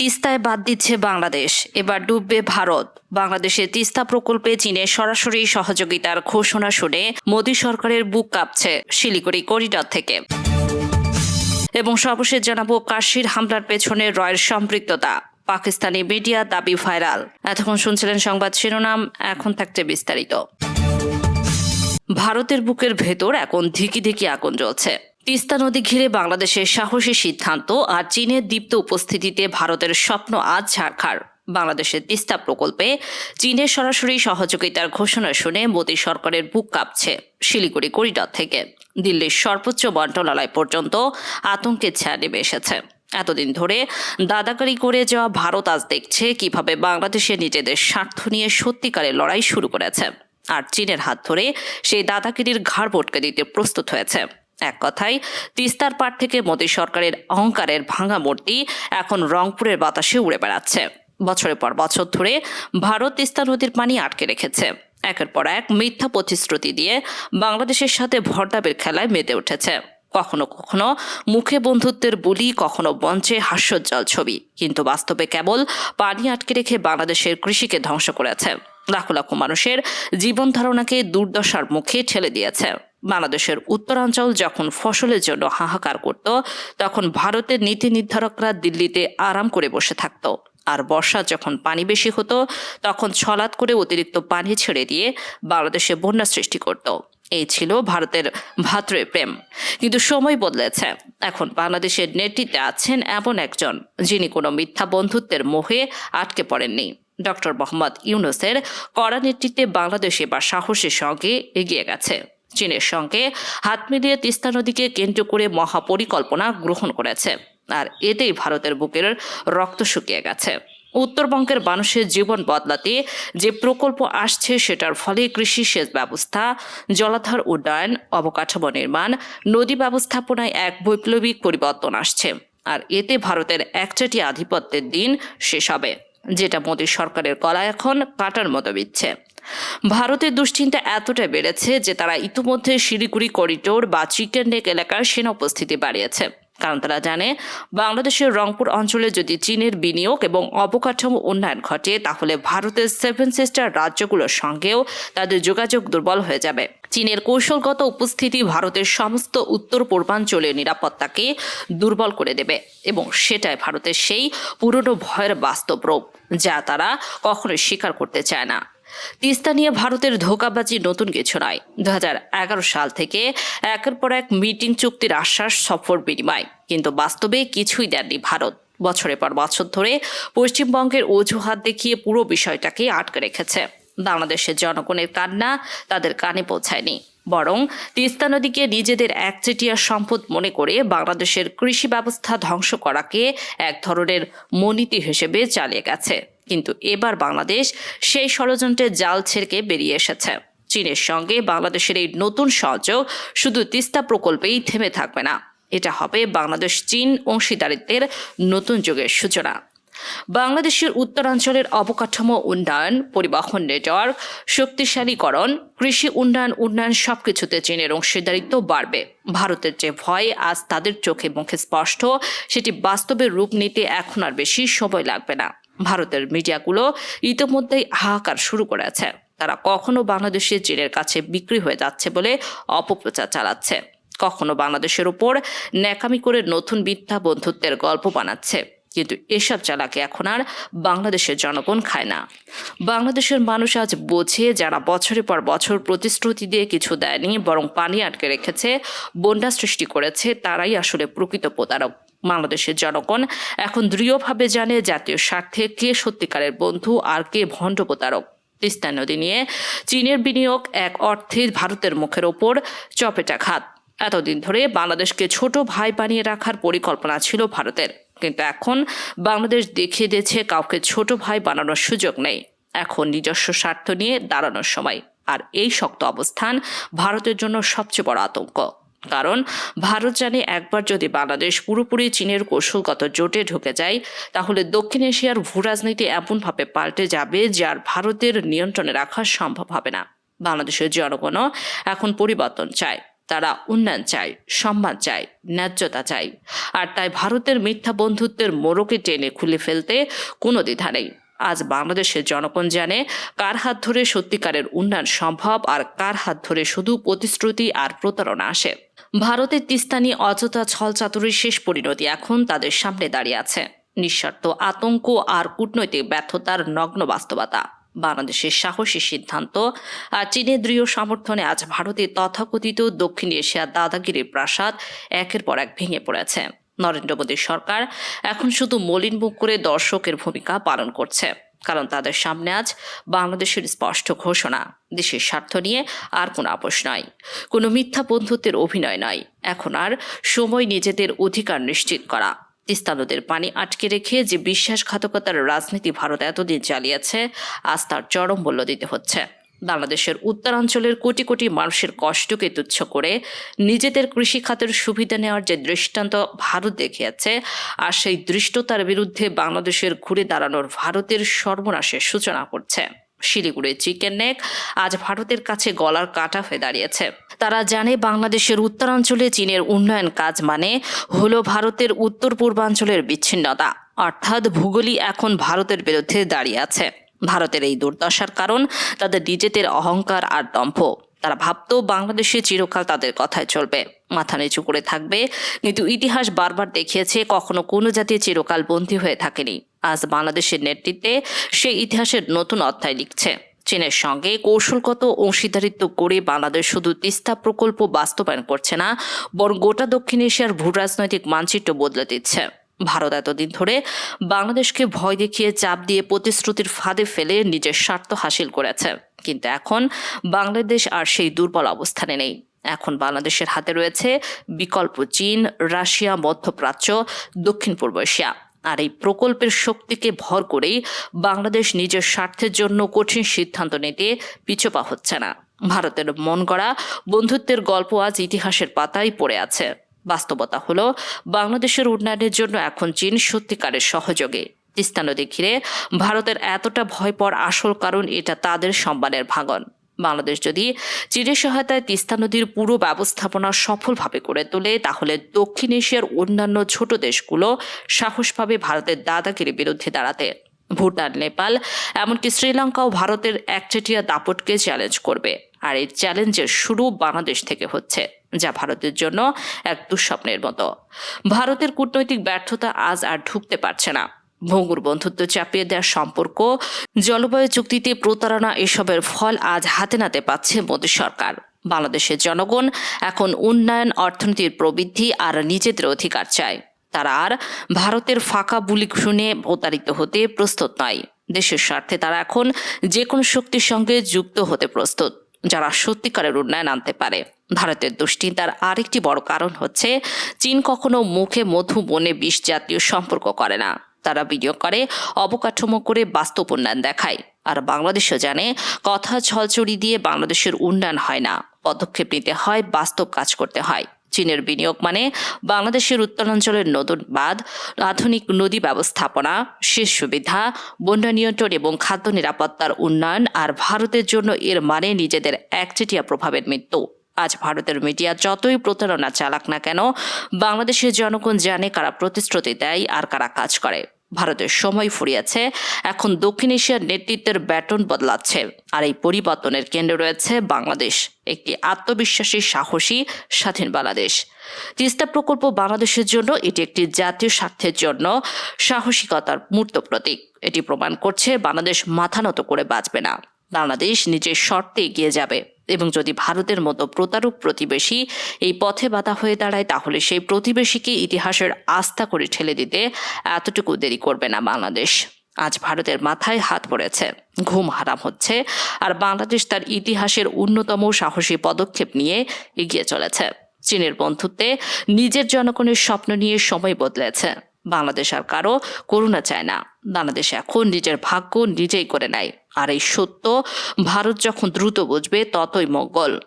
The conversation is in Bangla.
তিস্তায় বাদ দিচ্ছে বাংলাদেশ। এবার ডুববে ভারত। বাংলাদেশে তিস্তা প্রকল্পে চীনের সরাসরি সহযোগিতার ঘোষণা শুনে মোদী সরকারের বুক কাঁপছে শিলিগুড়ি করিডর থেকে। এবং সর্বশেষ জানাব কাশির হামলার পেছনে রয়ের সম্পৃক্ততা। পাকিস্তানি মিডিয়া দাবি ভাইরাল। এতক্ষণ শুনছিলেন সংবাদ শিরোনাম, এখন থাকছে বিস্তারিত। ভারতের বুকের ভেতর এখন ধিকি ধিকি আগুন জ্বলছে। তিস্তা নদী ঘিরে বাংলাদেশের সাহসী সিদ্ধান্ত আর চীনের দীপ্ত উপস্থিতিতে ভারতের স্বপ্ন আজ ঝাড়খাড় বাংলাদেশের তিস্তা প্রকল্পে চীনের সরাসরি সহযোগিতার ঘোষণা শুনে মোদী সরকারের বুক কাঁপছে শিলিগুড়ি করিডর থেকে। দিল্লির সর্বোচ্চ মন্ত্রণালয় পর্যন্ত আতঙ্কের ছায়া নেমে এসেছে। এতদিন ধরে দাদাকারি করে যাওয়া ভারত আজ দেখছে কীভাবে বাংলাদেশে নিজেদের স্বার্থ নিয়ে সত্যিকারের লড়াই শুরু করেছে। আর চীনের হাত ধরে সেই দাদাগিরির ঘাড় বটকে দিতে প্রস্তুত হয়েছে। এক কথায়, তিস্তার পার থেকে মোদী সরকারের অহংকারের ভাঙা মূর্তি এখন রংপুরের বাতাসে উড়ে বেড়াচ্ছে। বছরের পর বছর ধরে ভারত তিস্তা নদীর পানি আটকে রেখেছে। একের পর এক মিথ্যা প্রতিশ্রুতি দিয়ে বাংলাদেশের সাথে ভরদাবের খেলায় মেতে উঠেছে। কখনো কখনো মুখে বন্ধুত্বের বুলি, কখনো মঞ্চে হাস্যোজ্জ্বল ছবি। কিন্তু বাস্তবে কেবল পানি আটকে রেখে বাংলাদেশের কৃষিকে ধ্বংস করেছে। লাখো লাখো মানুষের জীবন ধারণাকে দুর্দশার মুখে ঠেলে দিয়েছে। বাংলাদেশের উত্তরাঞ্চল যখন ফসলের জন্য হাহাকার করত, তখন ভারতের নীতি নির্ধারকরা দিল্লিতে আরাম করে বসে থাকত। আর বর্ষা যখন পানি বেশি হতো, তখন ছলাৎ করে অতিরিক্ত পানি ছেড়ে দিয়ে বাংলাদেশে বন্যা সৃষ্টি করত। এই ছিল ভারতের ভাতৃ প্রেম। কিন্তু সময় বদলেছে। এখন বাংলাদেশের নেতৃত্বে আছেন এমন একজন, যিনি কোনো মিথ্যা বন্ধুত্বের মোহে আটকে পড়েননি। ডক্টর মোহাম্মদ ইউনুসের কড়া নেতৃত্বে বাংলাদেশ এবার সাহসের সঙ্গে এগিয়ে গেছে। চীনের সঙ্গে হাত মিলিয়ে তিস্তা নদীকে কেন্দ্র করে মহাপরিকল্পনা গ্রহণ করেছে। আর এতেই ভারতের বুকের রক্ত শুকিয়ে গেছে। উত্তরবঙ্গের মানুষের জীবন বদলাতে যে প্রকল্প আসছে সেটার ফলে কৃষি সেচ ব্যবস্থা, জলাধার উন্নয়ন, অবকাঠামো নির্মাণ, নদী ব্যবস্থাপনায় এক বৈপ্লবিক পরিবর্তন আসছে। আর এতে ভারতের একচাটি আধিপত্যের দিন শেষ হবে, যেটা মোদী সরকারের গলা এখন কাটার মতো বিচ্ছে ভারতের দুশ্চিন্তা এতটা বেড়েছে যে তারা ইতিমধ্যে শিলিগুড়ি করিডোর বা চিকেন নেক এলাকার সেনা উপস্থিতি বাড়িয়েছে। কারণ তারা জানে, বাংলাদেশের রংপুর অঞ্চলে যদি চীনের বিনিয়োগ এবং অবকাঠামো উন্নয়ন ঘটে, তাহলে ভারতের সেভেন সিস্টার রাজ্যগুলোর সঙ্গেও তাদের যোগাযোগ দুর্বল হয়ে যাবে। চীনের কৌশলগত উপস্থিতি ভারতের সমস্ত উত্তর পূর্বাঞ্চলের নিরাপত্তাকে দুর্বল করে দেবে এবং সেটাই ভারতের সেই পুরনো ভয়ের বাস্তব রূপ, যা তারা কখনোই স্বীকার করতে চায় না। তিস্তা নিয়ে ভারতের ধোকাবাজি নতুন কিছু নয়। দু সাল থেকে একের পর এক মিটিং চুক্তির আশ্বাস সফর বিনিময়। কিন্তু বাস্তবে কিছুই দেননি ভারত। বছরের পর বছর ধরে পশ্চিমবঙ্গের অজুহাত দেখিয়ে পুরো বিষয়টাকে আটকে রেখেছে। বাংলাদেশের জনগণের কান্না তাদের কানে পৌঁছায়নি। বরং তিস্তা নদীকে নিজেদের একচেটিয়া সম্পদ মনে করে বাংলাদেশের কৃষি ব্যবস্থা ধ্বংস করাকে এক ধরনের মনীতি হিসেবে চালিয়ে গেছে। কিন্তু এবার বাংলাদেশ সেই ষড়যন্ত্রের জাল ছেড়কে বেরিয়ে এসেছে। চীনের সঙ্গে বাংলাদেশের এই নতুন সহযোগ শুধু তিস্তা প্রকল্পেই থেমে থাকবে না। এটা হবে বাংলাদেশ চীন অংশীদারিত্বের নতুন যুগের সূচনা। বাংলাদেশের উত্তরাঞ্চলের অবকাঠামো উন্নয়ন, পরিবহন নেটওয়ার্ক, শক্তিশালীকরণ, কৃষি উন্নয়ন উন্নয়ন সবকিছুতে চীনের অংশীদারিত্ব বাড়বে। ভারতের যে ভয়, আজ তাদের চোখে মুখে স্পষ্ট, সেটি বাস্তবে রূপ নিতে এখন আর বেশি সময় লাগবে না। ভারতের মিডিয়াগুলো ইতিমধ্যেই হাহাকার শুরু করেছে। তারা কখনো বাংলাদেশের চীনের কাছে বিক্রি হয়ে যাচ্ছে বলে অপপ্রচার চালাচ্ছে। কখনো বাংলাদেশের উপর ন্যাকামি করে নতুন মিথ্যা বন্ধুত্বের গল্প বানাচ্ছে। কিন্তু এসব চালাকে এখন আর বাংলাদেশের জনগণ খায় না। বাংলাদেশের মানুষ আজ বোঝে যারা বছরের পর বছর প্রতিশ্রুতি দিয়ে কিছু দেয়নি, বরং পানি আটকে রেখেছে, বন্যা সৃষ্টি করেছে, তারাই আসলে প্রকৃত প্রতারক। বাংলাদেশের জনগণ এখন দৃঢ়ভাবে জানে জাতীয় স্বার্থে কে সত্যিকারের বন্ধু আর কে ভণ্ড প্রতারক। তিস্তা নদী নিয়ে চীনের বিনিয়োগ এক অর্থে ভারতের মুখের ওপর চপেটাঘাত এতদিন ধরে বাংলাদেশকে ছোট ভাই বানিয়ে রাখার পরিকল্পনা ছিল ভারতের। কিন্তু এখন বাংলাদেশ দেখিয়ে দিয়েছে কাউকে ছোট ভাই বানানোর সুযোগ নেই। এখন নিজস্ব স্বার্থ নিয়ে দাঁড়ানোর সময়। আর এই শক্ত অবস্থান ভারতের জন্য সবচেয়ে বড় আতঙ্ক। কারণ ভারত জানে একবার যদি বাংলাদেশ পুরোপুরি চীনের কৌশলগত জোটে ঢুকে যায়, তাহলে দক্ষিণ এশিয়ার ভূ রাজনীতি এমনভাবে পাল্টে যাবে যার ভারতের নিয়ন্ত্রণে রাখা সম্ভব হবে না। বাংলাদেশের জনগণও এখন পরিবর্তন চায়, তারা উন্নয়ন চায়, সম্মান চায়, ন্যায্যতা চায়। আর তাই ভারতের মিথ্যা বন্ধুত্বের মোড়কে টেনে খুলে ফেলতে কোনো দ্বিধা নেই। আজ বাংলাদেশের জনগণ জানে কার হাত ধরে সত্যিকারের উন্নয়ন সম্ভব আর কার হাত ধরে শুধু প্রতিশ্রুতি আর প্রতারণা আসে। ভারতের তিস্তানি অযথা ছলচাতুরির শেষ পরিণতি এখন তাদের সামনে দাঁড়িয়ে আছে। নিঃস্বার্থ আতঙ্ক আর কূটনৈতিক ব্যর্থতার নগ্ন বাস্তবতা। বাংলাদেশের সাহসী সিদ্ধান্ত আর চীনের দৃঢ় সমর্থনে আজ ভারতের তথাকথিত দক্ষিণ এশিয়ার দাদাগিরির প্রাসাদ একের পর এক ভেঙে পড়েছে। নরেন্দ্র মোদীর সরকার এখন শুধু মলিন মুখ করে দর্শকের ভূমিকা পালন করছে। কারণ তাদের সামনে আজ বাংলাদেশের স্পষ্ট ঘোষণা, দেশের স্বার্থ নিয়ে আর কোনো আপোষ নয় কোনো মিথ্যা বন্ধুত্বের অভিনয় নয় এখন আর সময় নিজেদের অধিকার নিশ্চিত করা। তিস্তা নদীর পানি আটকে রেখে যে বিশ্বাসঘাতকতার রাজনীতি ভারত এতদিন চালিয়েছে, আজ তার চরম মূল্য দিতে হচ্ছে। বাংলাদেশের উত্তরাঞ্চলের কোটি কোটি মানুষের কষ্টকে তুচ্ছ করে নিজেদের কৃষি খাতের সুবিধা নেওয়ার যে দৃষ্টান্ত ভারত দেখিয়েছে, আর সেই দৃষ্টতার বিরুদ্ধে বাংলাদেশের ঘুরে দাঁড়ানোর ভারতের সর্বনাশের সূচনা করছে। শিলিগুড়ির চিকেন নেক আজ ভারতের কাছে গলার কাটা হয়ে দাঁড়িয়েছে। তারা জানে বাংলাদেশের উত্তরাঞ্চলে চীনের উন্নয়ন কাজ মানে হলো ভারতের উত্তর পূর্বাঞ্চলের বিচ্ছিন্নতা, অর্থাৎ ভূগোলই এখন ভারতের বিরুদ্ধে দাঁড়িয়ে আছে। ভারতের এই দুর্দশার কারণ, তাদের নিজেদের অহংকার আর দম্ভ। তারা ভাবতো বাংলাদেশে চিরকাল তাদের কথায় চলবে। মাথা নিচু করে থাকবে। কিন্তু ইতিহাস বারবার দেখিয়েছে, কখনো কোনো জাতি চিরকাল বন্দী হয়ে থাকেনি। আজ বাংলাদেশের নেতৃত্বে সেই ইতিহাসের নতুন অধ্যায় লিখছে। চীনের সঙ্গে কৌশলগত অংশীদারিত্ব করে বাংলাদেশ শুধু তিস্তা প্রকল্প বাস্তবায়ন করছে না, বরং গোটা দক্ষিণ এশিয়ার ভূ রাজনৈতিক মানচিত্র বদলে দিচ্ছে। ভারত এতদিন ধরে বাংলাদেশকে ভয় দেখিয়ে চাপ দিয়ে প্রতিশ্রুতির ফাঁদে ফেলে নিজের স্বার্থ হাসিল করেছে। কিন্তু এখন বাংলাদেশ আর সেই দুর্বল অবস্থানে নেই। এখন বাংলাদেশের হাতে রয়েছে বিকল্প চীন, রাশিয়া, মধ্যপ্রাচ্য, দক্ষিণ পূর্ব এশিয়া। আর এই প্রকল্পের শক্তিকে ভর করেই বাংলাদেশ নিজের স্বার্থের জন্য কঠিন সিদ্ধান্ত নিতে পিছপা হচ্ছে না। ভারতের মন গড়া বন্ধুত্বের গল্প আজ ইতিহাসের পাতায় পড়ে আছে। বাস্তবতা হলো, বাংলাদেশের উন্নয়নের জন্য এখন চীন সত্যিকারের সহযোগী। তিস্তা নদী ঘিরে ভারতের এতটা ভয় পর আসল কারণ এটা তাদের সম্মানের ভাঙন। বাংলাদেশ যদি চীনের সহায়তায় তিস্তা নদীর পুরো ব্যবস্থাপনা সফলভাবে করে তোলে, তাহলে দক্ষিণ এশিয়ার অন্যান্য ছোট দেশগুলো সাহস পাবে ভারতের দাদাগিরির বিরুদ্ধে দাঁড়াতে। ভুটান, নেপাল, এমনকি শ্রীলঙ্কাও ভারতের একচেটিয়া দাপটকে চ্যালেঞ্জ করবে। আর এই চ্যালেঞ্জের শুরু বাংলাদেশ থেকে হচ্ছে। যা ভারতের জন্য এক দুঃস্বপ্নের মতো। ভারতের কূটনৈতিক ব্যর্থতা আজ আর ঢুকতে পারছে না। ভঙ্গুর বন্ধুত্ব চাপিয়ে দেওয়ার সম্পর্ক, জলবায়ু চুক্তিতে প্রতারণা এসবের ফল আজ হাতে নাতে পাচ্ছে মোদী সরকার। বাংলাদেশের জনগণ এখন উন্নয়ন, অর্থনীতির প্রবৃদ্ধি আর নিজেদের অধিকার চায়। তারা আর ভারতের ফাঁকা বুলি শুনে প্রতারিত হতে প্রস্তুত নয়। দেশের স্বার্থে তারা এখন যে কোনো শক্তির সঙ্গে যুক্ত হতে প্রস্তুত। যারা সত্যিকারের উন্নয়ন আনতে পারে। ভারতের দুশ্চিন্তার আরেকটি বড় কারণ হচ্ছে, চীন কখনো মুখে মধু, বনে বিষ জাতীয় সম্পর্ক করে না। তারা বিনিয়োগ করে, অবকাঠামো করে বাস্তব উন্নয়ন দেখায়। আর বাংলাদেশও জানে, কথা ছলচড়ি দিয়ে বাংলাদেশের উন্নয়ন হয় না। পদক্ষেপ নিতে হয়, বাস্তব কাজ করতে হয়। চীনের বিনিয়োগ মানে বাংলাদেশের উত্তরাঞ্চলের নতুন বাঁধ, আধুনিক নদী ব্যবস্থাপনা, সেচ সুবিধা, বন্যা নিয়ন্ত্রণ এবং খাদ্য নিরাপত্তার উন্নয়ন আর ভারতের জন্য এর মানে নিজেদের একচেটিয়া প্রভাবের মৃত্যু। আজ ভারতের মিডিয়া যতই প্রতারণা চালাক না কেন, বাংলাদেশের জনগণ জানে কারা প্রতিশ্রুতি দেয় আর কারা কাজ করে। ভারতের সময় ফুরিয়েছে। এখন দক্ষিণ এশিয়ার নেতৃত্বের ব্যাটন বদলাচ্ছে। আর এই পরিবর্তনের কেন্দ্রে রয়েছে বাংলাদেশ, একটি আত্মবিশ্বাসী, সাহসী, স্বাধীন বাংলাদেশ। তিস্তা প্রকল্প বাংলাদেশের জন্য এটি একটি জাতীয় স্বার্থের জন্য সাহসিকতার মূর্ত প্রতীক। এটি প্রমাণ করছে বাংলাদেশ মাথা নত করে বাঁচবে না। বাংলাদেশ নিজের শর্তে এগিয়ে যাবে। এবং যদি ভারতের মতো প্রতারক প্রতিবেশী এই পথে বাধা হয়ে দাঁড়ায়, তাহলে সেই প্রতিবেশীকে ইতিহাসের আস্থা করে ঠেলে দিতে এতটুকু দেরি করবে না বাংলাদেশ। আজ ভারতের মাথায় হাত পড়েছে, ঘুম হারাম হচ্ছে, আর বাংলাদেশ তার ইতিহাসের অন্যতম সাহসী পদক্ষেপ নিয়ে এগিয়ে চলেছে। চীনের বন্ধুত্বে নিজের জনগণের স্বপ্ন নিয়ে সময় বদলেছে। বাংলাদেশ আর কারও করুণা চায় না। বাংলাদেশ এখন নিজের ভাগ্য নিজেই করে নেয়। আর এই সত্য, ভারত যখন দ্রুত বুঝবে ততই মঙ্গল।